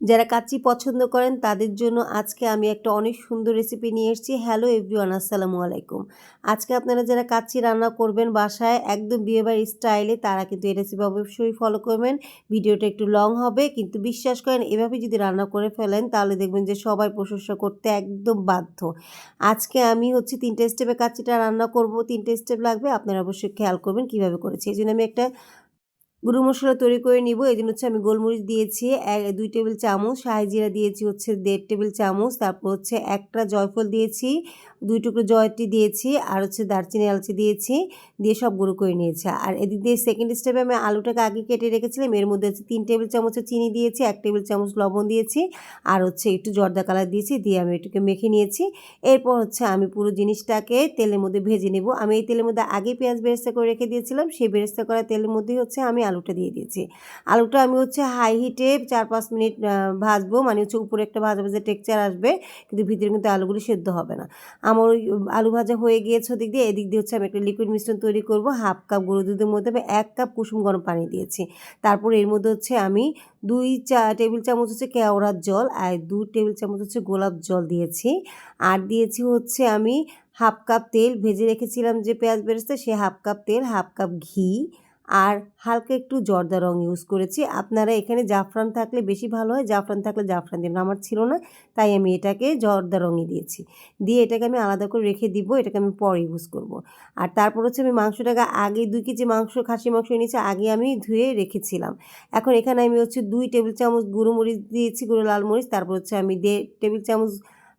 যারা কাচ্চি পছন্দ করেন, তাদের জন্য আজকে আমি একটা অনেক সুন্দর রেসিপি নিয়ে এসেছি। হ্যালো এভরিওয়ান আসসালামু আলাইকুম। আজকে আপনারা যারা কাচ্চি রান্না করবেন বাসায়, একদম বিয়েবাড়ির স্টাইলে তারা কিন্তু এই রেসিপি অবশ্যই ফলো করবেন। ভিডিওটা একটু লং হবে, কিন্তু বিশ্বাস করেন, এভাবে যদি রান্না করে ফেলেন, তাহলে দেখবেন যে সবাই প্রশংসা করতে একদম বাধ্য। আজকে আমি হচ্ছে তিনটে স্টেপে কাচ্চিটা রান্না করব। তিনটে স্টেপ লাগবে, আপনারা অবশ্যই খেয়াল করবেন কীভাবে করেছি। এই জন্য আমি একটা গুঁড়ো মশলা তৈরি করে নিব। এই জন্য হচ্ছে আমি গোলমরিচ দিয়েছি, এক, দুই টেবিল চামচ। শাহি জিরা দিয়েছি হচ্ছে দেড় টেবিল চামচ। তারপর হচ্ছে একটা জয়ফল দিয়েছি, দুই টুকরো জয়টি দিয়েছি আর হচ্ছে দারচিনি আলচি দিয়েছি, দিয়ে সব গুঁড়ো করে নিয়েছি। আর এদিক দিয়ে সেকেন্ড স্টেপে আমি আলুটাকে আগে কেটে রেখেছিলাম। এর মধ্যে হচ্ছে তিন টেবিল চামচের চিনি দিয়েছি, এক টেবিল চামচ লবণ দিয়েছি আর হচ্ছে একটু জর্দা কালার দিয়েছি, দিয়ে আমি এটাকে মেখে নিয়েছি। এরপর হচ্ছে আমি পুরো জিনিসটাকে তেলের মধ্যে ভেজে নেব। আমি এই তেলের মধ্যে আগে পেঁয়াজ বেরেস্তা করে রেখে দিয়েছিলাম, সেই বেরেস্তা করা তেলের মধ্যেই হচ্ছে আমি আলুটা দিয়ে দিয়েছি। আলুটা আমি হচ্ছে হাই হিটে চার পাঁচ মিনিট ভাজবো। মানে হচ্ছে উপরে একটা ভাজা ভাজা টেক্সচার আসবে, কিন্তু ভিতরে কিন্তু আলুগুলি সেদ্ধ হবে না। আমার ওই আলু ভাজা হয়ে গিয়েছে ওদিক দিয়ে, এদিক দিয়ে হচ্ছে আমি একটা লিকুইড মিশ্রণ তৈরি করব। হাফ কাপ গরু দুধের মধ্যে আমি এক কাপ কুসুম গরম পানি দিয়েছি। তারপর এর মধ্যে হচ্ছে আমি দুই চা টেবিল চামচ হচ্ছে কেওড়ার জল আর দু টেবিল চামচ হচ্ছে গোলাপ জল দিয়েছি। আর দিয়েছি হচ্ছে আমি হাফ কাপ তেল। ভেজে রেখেছিলাম যে পেঁয়াজ বেরেস্তা, সে হাফ কাপ তেল হাফ কাপ ঘি। আর হালকা একটু জর্দা রং ইউজ করেছি। আপনারা এখানে জাফরান থাকলে বেশি ভালো হয়, জাফরান থাকলে জাফরান দিন আমার ছিল না, তাই আমি এটাকে জর্দা রঙে দিয়েছি। দিয়ে এটাকে আমি আলাদা করে রেখে দিব, এটাকে আমি পরে ইউজ করব। আর তারপর হচ্ছে আমি মাংসটাকে আগে দুই কেজি মাংস খাসি মাংস নিয়েছি আগে আমি ধুয়ে রেখেছিলাম। এখন এখানে আমি হচ্ছে দুই টেবিল চামচ গুঁড়ো মরিচ দিয়েছি, গুঁড়ো লাল মরিচ, তারপর হচ্ছে আমি দেড় টেবিল চামচ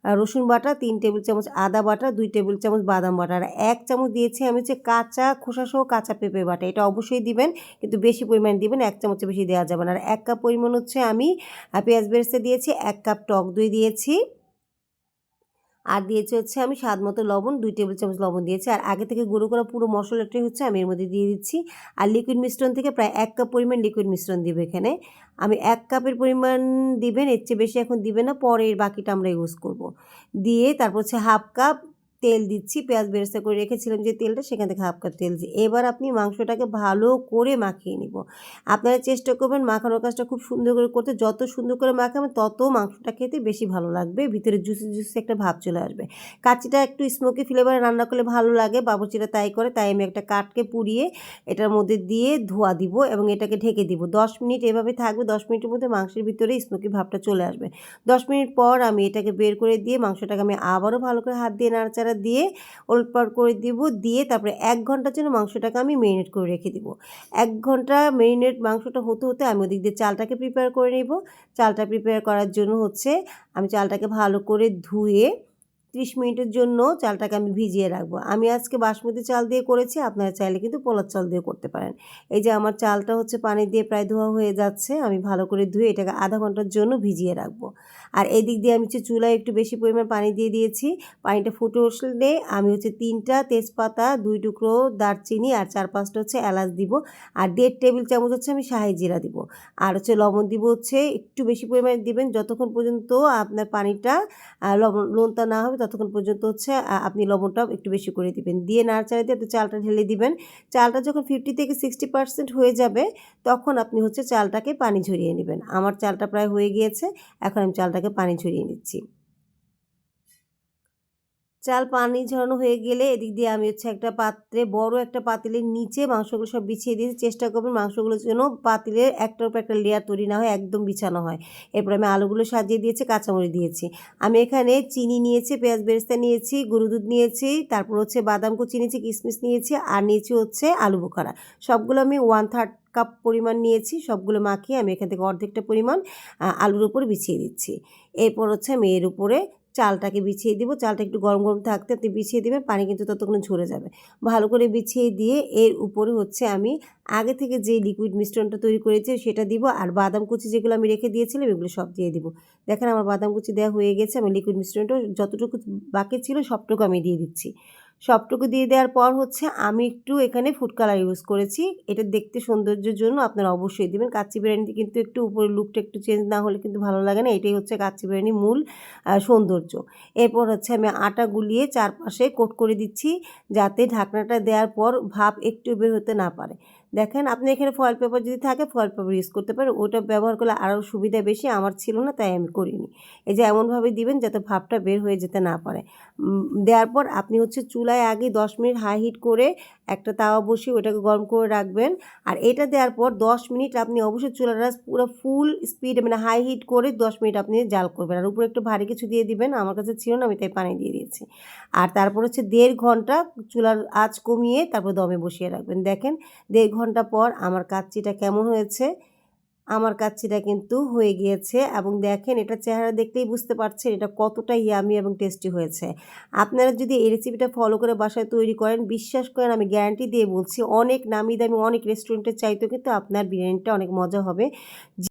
রসুন বাটা, তিন টেবিল চামচ আদা বাটা, দুই টেবিল চামচ বাদাম বাটা। আর এক চামচ দিয়েছি আমি হচ্ছে কাঁচা খোসা সহ কাঁচা পেঁপে বাটা। এটা অবশ্যই দিবেন, কিন্তু বেশি পরিমাণ দিবেন, এক চামচে বেশি দেওয়া যাবে না। আর এক কাপ পরিমাণ হচ্ছে আমি পেঁয়াজ বেরেস্তা দিয়েছি, এক কাপ টক দই দিয়েছি। আর দিয়েছি হচ্ছে আমি স্বাদ মতো লবণ, দুই টেবিল চামচ লবণ দিয়েছি। আর আগে থেকে গুঁড়ো করা পুরো মশলাটাই হচ্ছে আমি এর মধ্যে দিয়ে দিচ্ছি। আর লিকুইড মিশ্রণ থেকে প্রায় এক কাপ পরিমাণ লিকুইড মিশ্রণ দিবে এখানে। আমি এক কাপের পরিমাণ দিবেন, এর চেয়ে বেশি এখন দিবে না পরের বাকিটা আমরা ইউজ করব। দিয়ে তারপর হচ্ছে হাফ কাপ তেল দিচ্ছি, পেঁয়াজ বেরেস্তা করে রেখেছিলাম যে তেলটা, সেখান থেকে হাফ কাপ তেল দিচ্ছি। এবার আপনি মাংসটাকে ভালো করে মাখিয়ে নিব। আপনারা চেষ্টা করবেন মাখানোর কাজটা খুব সুন্দর করে করতে। যত সুন্দর করে মাখাবেন, তত মাংসটা খেতে বেশি ভালো লাগবে। ভিতরে জুসি জুসি একটা ভাব চলে আসবে। কাচিটা একটু স্মোকি ফ্লেভারে রান্না করলে ভালো লাগে। বাবুচিটা তাই করে, তাই আমি একটা কাঠকে পুড়িয়ে এটার মধ্যে দিয়ে ধোয়া দিব এবং এটাকে ঢেকে দিব। দশ মিনিট এভাবে থাকবে, দশ মিনিটের মধ্যে মাংসের ভিতরে স্মোকি ভাবটা চলে আসবে। দশ মিনিট পর আমি এটাকে বের করে দিয়ে মাংসটাকে আমি আবারও ভালো করে হাত দিয়ে নাড়াচাড়া মশলাটা দিয়ে ওলটপাট করে দিব, দিয়ে তারপরে এক ঘণ্টার জন্য মাংসটাকে আমি মেরিনেট করে রেখে দিব। এক ঘণ্টা মেরিনেট মাংসটা হতে হতে আমি ওদিক দিয়ে চালটাকে প্রিপেয়ার করে নেব। চালটা প্রিপেয়ার করার জন্য হচ্ছে আমি চালটাকে ভালো করে ধুয়ে ত্রিশ মিনিটের জন্য চালটাকে আমি ভিজিয়ে রাখব। আমি আজকে বাসমতি চাল দিয়ে করেছি, আপনারা চাইলে কিন্তু পোলার চাল দিয়ে করতে পারেন। এই যে আমার চালটা হচ্ছে পানি দিয়ে প্রায় ধোয়া হয়ে যাচ্ছে, আমি ভালো করে ধুয়ে এটাকে আধা ঘণ্টার জন্য ভিজিয়ে রাখব। আর এই দিক দিয়ে আমি হচ্ছে চুলায় একটু বেশি পরিমাণ পানি দিয়ে দিয়েছি, পানিটা ফুটে উঠলে আমি হচ্ছে তিনটা তেজপাতা, দুই টুকরো দারচিনি আর চার পাঁচটা হচ্ছে এলাচ দিব। আর দেড় টেবিল চামচ হচ্ছে আমি শাহি জিরা দিব। আর হচ্ছে লবণ দিব হচ্ছে, একটু বেশি পরিমাণে দিবেন, যতক্ষণ পর্যন্ত আপনার পানিটা লবণ লোনটা না হবে ততক্ষণ পর্যন্ত হচ্ছে আপনি লবণটা একটু বেশি করে দিবেন। দিয়ে নাড়াচাড়া দিয়ে একটু চালটা ঢেলে দিবেন। চালটা যখন ফিফটি থেকে সিক্সটি পার্সেন্ট হয়ে যাবে, তখন আপনি হচ্ছে চালটাকে পানি ঝরিয়ে নেবেন। আমার চালটা প্রায় হয়ে গিয়েছে, এখন আমি চালটাকে পানি ঝরিয়ে নিচ্ছি। চাল পানি ঝরানো হয়ে গেলে এদিক দিয়ে আমি হচ্ছে একটা পাত্রে, বড় একটা পাতিলের নিচে মাংসগুলো সব বিছিয়ে দিয়েছি। চেষ্টা করবেন মাংসগুলোর জন্য পাতিলের একটার উপর একটা লেয়ার তৈরি না হয়, একদম বিছানো হয়। এরপর আমি আলুগুলো সাজিয়ে দিয়েছি, কাঁচামরিচ দিয়েছি। আমি এখানে চিনি নিয়েছি, পেঁয়াজ বেরেস্তা নিয়েছি গরু দুধ নিয়েছি, তারপর হচ্ছে বাদাম কুচি নিয়েছি কিশমিশ নিয়েছি, আর নিয়েছি হচ্ছে আলু বোখারা। সবগুলো আমি ওয়ান থার্ড কাপ পরিমাণ নিয়েছি, সবগুলো মাখিয়ে আমি এখান থেকে অর্ধেকটা পরিমাণ আলুর উপর বিছিয়ে দিচ্ছি। এরপর হচ্ছে আমি এর উপরে চালটাকে বিছিয়ে দিব, চালটা একটু গরম গরম থাকতে আপনি বিছিয়ে দেবেন, পানি কিন্তু ততক্ষণ ঝরে যাবে। ভালো করে বিছিয়ে দিয়ে এর উপরে হচ্ছে আমি আগে থেকে যে লিকুইড মিশ্রণটা তৈরি করেছি সেটা দিব আর বাদাম কুচি যেগুলো আমি রেখে দিয়েছিলাম এগুলো সব দিয়ে দিব। দেখেন আমার বাদাম কুচি দেওয়া হয়ে গেছে, আমি লিকুইড মিশ্রণটা যতটুকু বাকি ছিল সবটুকু আমি দিয়ে দিচ্ছি। সবটুকু দিয়ে দেওয়ার পর হচ্ছে আমি একটু এখানে ফুড কালার ইউজ করেছি। এটা দেখতে সৌন্দর্যের জন্য আপনারা অবশ্যই দেবেন। কাচ্চি বিরিয়ানিতে কিন্তু একটু উপরে লুকটা একটু চেঞ্জ না হলে কিন্তু ভালো লাগে না। এটাই হচ্ছে কাচ্চি বিরিয়ানির মূল সৌন্দর্য। এরপর হচ্ছে আমি আটা গুলিয়ে চারপাশে কোট করে দিচ্ছি যাতে ঢাকনাটা দেওয়ার পর ভাপ একটু বের হতে না পারে। দেখেন, আপনি এখানে ফয়েল পেপার যদি থাকে ফয়েল পেপার ইউজ করতে পারেন। ওটা ব্যবহার করলে আরও সুবিধা বেশি আমার ছিল না, তাই আমি করিনি। এই যে এমনভাবে দিবেন যাতে ভাপটা বের হয়ে যেতে না পারে। দেওয়ার পর আপনি হচ্ছে চুলায় আগে দশ মিনিট হাই হিট করে একটা তাওয়া বসিয়ে ওটাকে গরম করে রাখবেন। আর এটা দেওয়ার পর দশ মিনিট আপনি অবশ্যই চুলাটা পুরো ফুল স্পিড মানে হাই হিট করে দশ মিনিট আপনি জাল করবেন। আর উপরে একটু ভারী কিছু দিয়ে দিবেন, আমার কাছে ছিল না, আমি তাই পানি দিয়ে দিয়েছি। আর তারপর হচ্ছে দেড় ঘণ্টা চুলার আঁচ কমিয়ে তারপর দমে বসিয়ে রাখবেন। দেখেন, দেড় ঘণ্টা পর আমার কাচ্চিটা কেমন হয়েছে? আমার কাচ্চিটা কিন্তু হয়ে গিয়েছে এবং দেখেন এটা চেহারা দেখলেই বুঝতে পারছেন এটা কতটা ইয়ামি এবং টেস্টি হয়েছে। আপনারা যদি এই রেসিপিটা ফলো করে বাসায় তৈরি করেন, বিশ্বাস করেন আমি গ্যারান্টি দিয়ে বলছি, অনেক নামি দামি, অনেক রেস্টুরেন্টের চাইতেও কিন্তু আপনার বিরিয়ানিটা অনেক মজা হবে।